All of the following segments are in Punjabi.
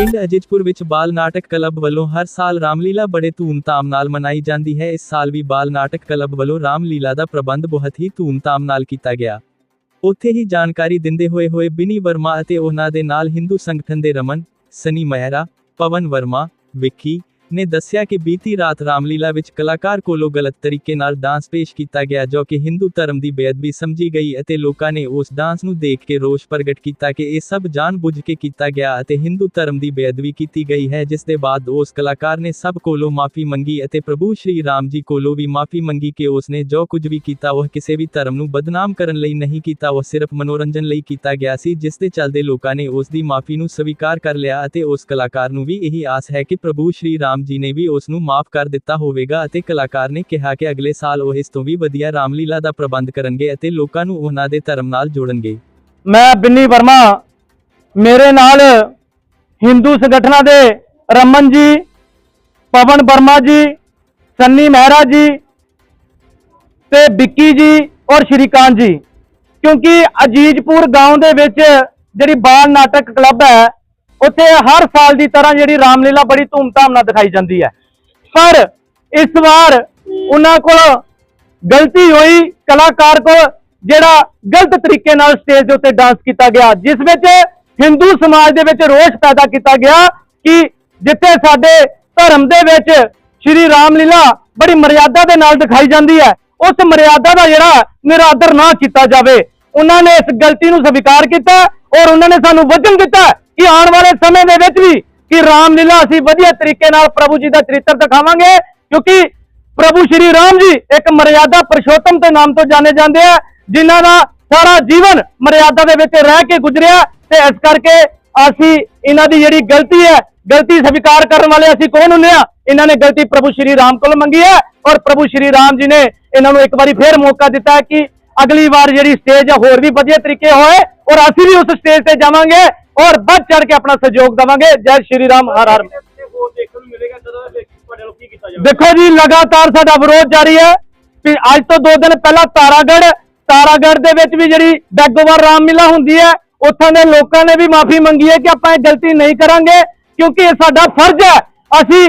ਪਿੰਡ ਅਜੀਤਪੁਰ ਵਿੱਚ ਬਾਲ ਨਾਟਕ ਕਲੱਬ ਵੱਲੋਂ ਹਰ ਸਾਲ ਰਾਮਲੀਲਾ ਬੜੇ ਧੂਮਧਾਮ ਨਾਲ ਮਨਾਈ ਜਾਂਦੀ ਹੈ। ਇਸ ਸਾਲ ਵੀ ਬਾਲ ਨਾਟਕ ਕਲੱਬ ਵੱਲੋਂ ਰਾਮਲੀਲਾ ਦਾ ਪ੍ਰਬੰਧ ਬਹੁਤ ਹੀ ਧੂਮਧਾਮ ਨਾਲ ਕੀਤਾ ਗਿਆ। ਉੱਥੇ ਹੀ ਜਾਣਕਾਰੀ ਦਿੰਦੇ ਹੋਏ ਹੋਏ ਬਿਨੀ ਵਰਮਾ ਅਤੇ ਉਹਨਾਂ ਦੇ ਨਾਲ ਹਿੰਦੂ ਸੰਗਠਨ ਦੇ ਰਮਨ, ਸਨੀ ਮਹਿਰਾ, ਪਵਨ ਵਰਮਾ, ਵਿੱਕੀ ਨੇ ਦੱਸਿਆ ਕਿ ਬੀਤੀ ਰਾਤ ਰਾਮਲੀਲਾ ਵਿੱਚ ਕਲਾਕਾਰ ਕੋਲੋਂ ਗਲਤ ਤਰੀਕੇ ਨਾਲ ਡਾਂਸ ਪੇਸ਼ ਕੀਤਾ ਗਿਆ, ਜੋ ਕਿ ਹਿੰਦੂ ਧਰਮ ਦੀ ਬੇਅਦਬੀ ਸਮਝੀ ਗਈ ਅਤੇ ਲੋਕਾਂ ਨੇ ਉਸ ਡਾਂਸ ਨੂੰ ਦੇਖ ਕੇ ਰੋਸ ਪ੍ਰਗਟ ਕੀਤਾ ਕਿ ਇਹ ਸਭ ਜਾਣਬੁੱਝ ਕੇ ਕੀਤਾ ਗਿਆ ਅਤੇ ਹਿੰਦੂ ਧਰਮ ਦੀ ਬੇਅਦਬੀ ਕੀਤੀ ਗਈ ਹੈ, ਜਿਸ ਦੇ ਬਾਅਦ ਉਸ ਕਲਾਕਾਰ ਨੇ ਸਭ ਕੋਲੋਂ ਮਾਫੀ ਮੰਗੀ ਅਤੇ ਪ੍ਰਭੂ ਸ਼੍ਰੀ ਰਾਮ ਜੀ ਕੋਲੋਂ ਵੀ ਮਾਫੀ ਮੰਗੀ ਕਿ ਉਸ ਨੇ ਜੋ ਕੁਝ ਵੀ ਕੀਤਾ ਉਹ ਕਿਸੇ ਵੀ ਧਰਮ ਨੂੰ ਬਦਨਾਮ ਕਰਨ ਲਈ ਨਹੀਂ ਕੀਤਾ, ਉਹ ਸਿਰਫ ਮਨੋਰੰਜਨ ਲਈ ਕੀਤਾ ਗਿਆ ਸੀ, ਜਿਸ ਦੇ ਚੱਲਦੇ ਲੋਕਾਂ ਨੇ ਉਸ ਦੀ ਮਾਫੀ ਨੂੰ ਸਵੀਕਾਰ ਕਰ ਲਿਆ ਅਤੇ ਉਸ ਕਲਾਕਾਰ ਨੂੰ ਵੀ ਇਹੀ ਆਸ ਹੈ ਕਿ ਪ੍ਰਭੂ ਸ਼੍ਰੀ ਰਾਮ ਜੀ ਨੇ ਵੀ ਉਸ ਨੂੰ ਮਾਫ ਕਰ ਦਿੱਤਾ ਹੋਵੇਗਾ ਅਤੇ ਕਲਾਕਾਰ ਨੇ ਕਿਹਾ ਕਿ ਅਗਲੇ ਸਾਲ ਉਹ ਇਸ ਤੋਂ ਵੀ ਵਧੀਆ ਰਾਮਲੀਲਾ ਦਾ ਪ੍ਰਬੰਧ ਕਰਨਗੇ ਅਤੇ ਲੋਕਾਂ ਨੂੰ ਉਹਨਾਂ ਦੇ ਧਰਮ ਨਾਲ ਜੋੜਨਗੇ ਮੈਂ ਬਿੰਨੀ ਵਰਮਾ ਮੇਰੇ ਨਾਲ ਹਿੰਦੂ ਸੰਗਠਨਾਂ ਦੇ ਰਮਨ ਜੀ ਪਵਨ ਵਰਮਾ ਜੀ ਸੰਨੀ ਮਹਿਰਾ ਜੀ ਤੇ ਵਿੱਕੀ ਜੀ ਔਰ ਸ਼੍ਰੀਕਾਂਤ ਜੀ ਕਿਉਂਕਿ ਅਜੀਜਪੁਰ گاؤں ਦੇ ਵਿੱਚ ਜਿਹੜੀ ਬਾਲ ਨਾਟਕ ਕਲੱਬ ਹੈ ਉੱਥੇ ਹਰ ਸਾਲ ਦੀ ਤਰ੍ਹਾਂ ਜਿਹੜੀ ਰਾਮਲੀਲਾ ਬੜੀ ਧੂਮਧਾਮ ਨਾਲ ਦਿਖਾਈ ਜਾਂਦੀ ਹੈ। ਪਰ ਇਸ ਵਾਰ ਉਹਨਾਂ ਕੋਲ ਗਲਤੀ ਹੋਈ ਕਲਾਕਾਰ ਕੋਲ, ਜਿਹੜਾ ਗਲਤ ਤਰੀਕੇ ਨਾਲ ਸਟੇਜ ਦੇ ਉੱਤੇ ਡਾਂਸ ਕੀਤਾ ਗਿਆ, ਜਿਸ ਵਿੱਚ ਹਿੰਦੂ ਸਮਾਜ ਦੇ ਵਿੱਚ ਰੋਸ ਪੈਦਾ ਕੀਤਾ ਗਿਆ ਕਿ ਜਿੱਥੇ ਸਾਡੇ ਧਰਮ ਦੇ ਵਿੱਚ ਸ਼੍ਰੀ ਰਾਮਲੀਲਾ ਬੜੀ ਮਰਿਆਦਾ ਦੇ ਨਾਲ ਦਿਖਾਈ ਜਾਂਦੀ ਹੈ, ਉਸ ਮਰਿਆਦਾ ਦਾ ਜਿਹੜਾ ਨਿਰਾਦਰ ਨਾ ਕੀਤਾ ਜਾਵੇ। ਉਹਨਾਂ ਨੇ ਇਸ ਗਲਤੀ ਨੂੰ ਸਵੀਕਾਰ ਕੀਤਾ ਔਰ ਉਹਨਾਂ ਨੇ ਸਾਨੂੰ ਵਚਨ ਦਿੱਤਾ ਕਿ ਆਉਣ ਵਾਲੇ ਸਮੇਂ ਦੇ ਵਿੱਚ ਵੀ ਕਿ ਰਾਮਲੀਲਾ ਅਸੀਂ ਵਧੀਆ ਤਰੀਕੇ ਨਾਲ ਪ੍ਰਭੂ ਜੀ ਦਾ ਚਰਿੱਤਰ ਦਿਖਾਵਾਂਗੇ, ਕਿਉਂਕਿ ਪ੍ਰਭੂ ਸ਼੍ਰੀ ਰਾਮ ਜੀ ਇੱਕ ਮਰਿਆਦਾ ਪਰਸ਼ੋਤਮ ਦੇ ਨਾਮ ਤੋਂ ਜਾਣੇ ਜਾਂਦੇ ਆ, ਜਿਨ੍ਹਾਂ ਦਾ ਸਾਰਾ ਜੀਵਨ ਮਰਿਆਦਾ ਦੇ ਵਿੱਚ ਰਹਿ ਕੇ ਗੁਜ਼ਰਿਆ ਤੇ ਇਸ ਕਰਕੇ ਅਸੀਂ ਇਹਨਾਂ ਦੀ ਜਿਹੜੀ ਗਲਤੀ ਹੈ, ਗਲਤੀ ਸਵੀਕਾਰ ਕਰਨ ਵਾਲੇ ਅਸੀਂ ਕੌਣ ਹੁੰਦੇ ਆ? ਇਹਨਾਂ ਨੇ ਗਲਤੀ ਪ੍ਰਭੂ ਸ਼੍ਰੀ ਰਾਮ ਕੋਲ ਮੰਗੀ ਹੈ ਔਰ ਪ੍ਰਭੂ ਸ਼੍ਰੀ ਰਾਮ ਜੀ ਨੇ ਇਹਨਾਂ ਨੂੰ ਇੱਕ ਵਾਰੀ ਫੇਰ ਮੌਕਾ ਦਿੱਤਾ ਕਿ ਅਗਲੀ ਵਾਰ ਜਿਹੜੀ ਸਟੇਜ ਹੈ ਹੋਰ ਵੀ ਵਧੀਆ ਤਰੀਕੇ ਹੋਏ ਔਰ ਅਸੀਂ ਵੀ ਉਸ ਸਟੇਜ ਤੇ ਜਾਵਾਂਗੇ। ਔਰ ਵੱਧ ਚੜ ਕੇ ਆਪਣਾ ਸਹਿਯੋਗ ਦੇਵਾਂਗੇ। ਜੈ ਸ਼੍ਰੀ ਰਾਮ, ਹਰ ਹਰ। ਦੇਖੋ ਜੀ, ਲਗਾਤਾਰ ਸਾਡਾ ਵਿਰੋਧ ਜਾਰੀ ਹੈ ਕਿ ਅੱਜ ਤੋਂ 2 ਦਿਨ ਪਹਿਲਾਂ ਤਾਰਾਗੜ ਤਾਰਾਗੜ ਦੇ ਵਿੱਚ ਵੀ ਜਿਹੜੀ ਬੈਗੋਵਾਰ ਰਾਮ ਰਾਮਲੀਲਾ ਹੁੰਦੀ ਹੈ, ਉੱਥੋਂ ਦੇ ਲੋਕਾਂ ਨੇ ਵੀ ਮਾਫੀ ਮੰਗੀ ਹੈ ਕਿ ਆਪਾਂ ਇਹ ਗਲਤੀ ਨਹੀਂ ਕਰਾਂਗੇ, ਕਿਉਂਕਿ ਇਹ ਸਾਡਾ ਫਰਜ਼ ਹੈ। ਅਸੀਂ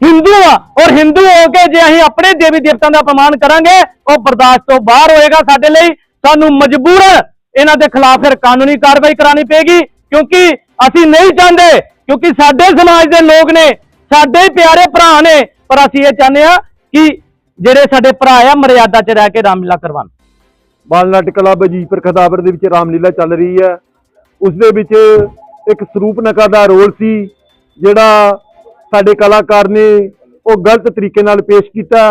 ਹਿੰਦੂ ਆ ਔਰ ਹਿੰਦੂ ਹੋ ਕੇ ਜੇ ਅਸੀਂ ਆਪਣੇ ਦੇਵੀ ਦੇਵਤਾਂ ਦਾ ਅਪਮਾਨ ਕਰਾਂਗੇ, ਉਹ ਬਰਦਾਸ਼ਤ ਤੋਂ ਬਾਹਰ ਹੋਏਗਾ ਸਾਡੇ ਲਈ। ਸਾਨੂੰ ਮਜਬੂਰ ਇਹਨਾਂ ਦੇ ਖਿਲਾਫ ਫਿਰ ਕਾਨੂੰਨੀ ਕਾਰਵਾਈ ਕਰਾਣੀ ਪਏਗੀ। ਕਿਉਂਕਿ ਅਸੀਂ ਨਹੀਂ ਚਾਹੁੰਦੇ, ਕਿਉਂਕਿ ਸਾਡੇ ਸਮਾਜ ਦੇ ਲੋਕ ਨੇ, ਸਾਡੇ ਪਿਆਰੇ ਭਰਾ ਨੇ, ਪਰ ਅਸੀਂ ਇਹ ਚਾਹੁੰਦੇ ਆ ਕਿ ਜਿਹੜੇ ਸਾਡੇ ਭਰਾ ਆ, ਮਰਿਆਦਾ 'ਚ ਰਹਿ ਕੇ ਰਾਮਲੀਲਾ ਕਰਵਾਉਣ। ਬਾਲਨਾਟ ਕਲੱਬ ਅਜੀਤਪੁਰ ਖਦਾਵਰ ਦੇ ਵਿੱਚ ਰਾਮਲੀਲਾ ਚੱਲ ਰਹੀ ਹੈ। ਉਸ ਦੇ ਵਿੱਚ ਇੱਕ ਸਰੂਪ ਨਕਾ ਦਾ ਰੋਲ ਸੀ, ਜਿਹੜਾ ਸਾਡੇ ਕਲਾਕਾਰ ਨੇ ਉਹ ਗਲਤ ਤਰੀਕੇ ਨਾਲ ਪੇਸ਼ ਕੀਤਾ।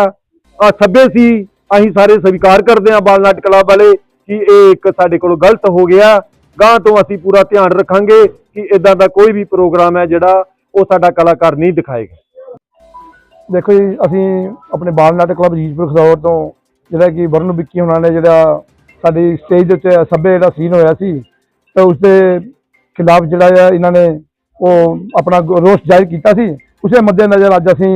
ਆ ਸੱਭੇ ਸੀ, ਅਸੀਂ ਸਾਰੇ ਸਵੀਕਾਰ ਕਰਦੇ ਹਾਂ ਬਾਲਨਾਟ ਕਲੱਬ ਵਾਲੇ ਕਿ ਇਹ ਇੱਕ ਸਾਡੇ ਕੋਲੋਂ ਗਲਤ ਹੋ ਗਿਆ। ਗਾਂ ਤੋਂ ਅਸੀਂ ਪੂਰਾ ਧਿਆਨ ਰੱਖਾਂਗੇ ਕਿ ਇਦਾਂ ਦਾ ਕੋਈ ਵੀ ਪ੍ਰੋਗਰਾਮ ਹੈ ਜਿਹੜਾ ਉਹ ਸਾਡਾ ਕਲਾਕਾਰ ਨਹੀਂ ਦਿਖਾਏਗਾ। ਦੇਖੋ ਜੀ, ਅਸੀਂ ਆਪਣੇ ਬਾਲ ਨਾਟਕ ਕਲੱਬ ਜੀਜਪੁਰ ਖਦੌੜ ਤੋਂ ਜਿਹੜਾ ਕਿ ਵਰਨ ਵਿੱਕੀ ਉਹਨਾਂ ਨੇ ਜਿਹੜਾ ਸਾਡੀ ਸਟੇਜ ਦੇ ਉੱਤੇ ਸਭੇ ਜਿਹੜਾ ਸੀਨ ਹੋਇਆ ਸੀ, ਤੇ ਉਸ ਦੇ ਖਿਲਾਫ ਜਿਹੜਾ ਆ ਇਹਨਾਂ ਨੇ ਉਹ ਆਪਣਾ ਰੋਸ ਜ਼ਾਹਿਰ ਕੀਤਾ ਸੀ। ਉਸੇ ਮੱਦੇ ਨਜ਼ਰ ਅੱਜ ਅਸੀਂ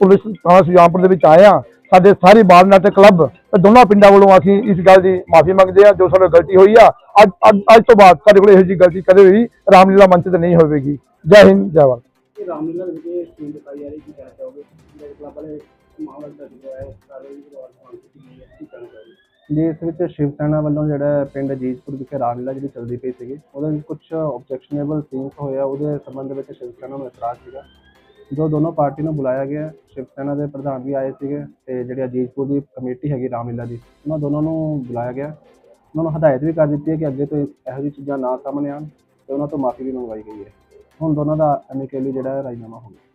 ਪੁਲਿਸ ਥਾਣਾ ਸੁਜਾਨਪੁਰ ਦੇ ਵਿੱਚ ਆਏ ਹਾਂ। ਸਾਡੇ ਸਾਰੇ ਬਾਲ ਨਾਟਕ ਕਲੱਬ ਤੇ ਦੋਨਾਂ ਪਿੰਡਾਂ ਵੱਲੋਂ ਅਸੀਂ ਇਸ ਗੱਲ ਦੀ ਮਾਫੀ ਮੰਗਦੇ ਹਾਂ ਜੋ ਸਾਡੇ ਗਲਤੀ ਹੋਈ ਆ। ਅੱਜ ਅੱਜ ਤੋਂ ਬਾਅਦ ਸਾਡੇ ਕੋਲ ਇਹੋ ਜਿਹੀ ਗਲਤੀ ਕਦੇ ਵੀ ਰਾਮਲੀਲਾ ਮੰਚ ਤੇ ਨਹੀਂ ਹੋਵੇਗੀ। ਜੈ ਹਿੰਦ ਜੈ ਭਾਰਤ। ਰਾਮਲੀਲਾ ਦੇ ਵਿੱਚ ਸੀਨ ਦਿਖਾਈ ਜਾ ਰਹੀ ਕੀ ਕਹਿਣਾ ਚਾਹੋਗੇ? ਜਿਹੜੇ ਕਲੱਬ ਵਾਲੇ ਮਾਮਲਾ ਦਰਜ ਹੋਇਆ ਹੈ ਉਸ ਕਾਰਵਾਈ ਦੀ ਦੌਰਾਨ ਮੰਗ ਕੀਤੀ ਗਈ ਹੈ ਕੀ ਕਹਿਣਾ ਚਾਹੋਗੇ? ਜੀ ਇਸ ਵਿੱਚ ਸ਼ਿਵ ਸੈਨਾ ਵੱਲੋਂ ਜਿਹੜਾ ਪਿੰਡ ਅਜੀਤਪੁਰ ਵਿਖੇ ਰਾਮਲੀਲਾ ਜਿਹੜੀ ਚੱਲਦੀ ਪਈ ਸੀਗੀ ਉਹਦੇ ਵਿੱਚ ਕੁਝ ਆਬਜੈਕਸ਼ਨੇਬਲ ਸੀਨਸ ਹੋਇਆ ਉਹਦੇ ਸੰਬੰਧ ਵਿੱਚ ਸ਼ਿਵ ਸੈਨਾ ਨੂੰ ਇਤਰਾਜ਼ ਸੀਗਾ। ਜੋ ਦੋਨੋਂ ਪਾਰਟੀ ਨੂੰ ਬੁਲਾਇਆ ਗਿਆ, ਸ਼ਿਵ ਸੈਨਾ ਦੇ ਪ੍ਰਧਾਨ ਵੀ ਆਏ ਸੀਗੇ ਤੇ ਜਿਹੜੀ ਅਜੀਤਪੁਰ ਦੀ ਕਮੇਟੀ ਹੈਗੀ ਰਾਮਲੀਲਾ ਦੀ, ਉਹਨਾਂ ਦੋਨਾਂ ਨੂੰ ਬੁਲਾਇਆ ਗਿਆ। ਉਹਨਾਂ ਨੂੰ ਹਦਾਇਤ ਵੀ ਕਰ ਦਿੱਤੀ ਹੈ ਕਿ ਅੱਗੇ ਤੋਂ ਇਹੋ ਜਿਹੀ ਚੀਜ਼ਾਂ ਨਾ ਸਾਹਮਣੇ ਆਉਣ ਤੇ ਉਹਨਾਂ ਤੋਂ ਮਾਫੀ ਵੀ ਮੰਗਵਾਈ ਗਈ ਹੈ। ਹੁਣ ਦੋਨਾਂ ਦਾ ਅਮਿਕੇਲੀ ਜਿਹੜਾ ਹੈ ਰਾਜੀਨਾਮਾ ਹੋ ਗਿਆ।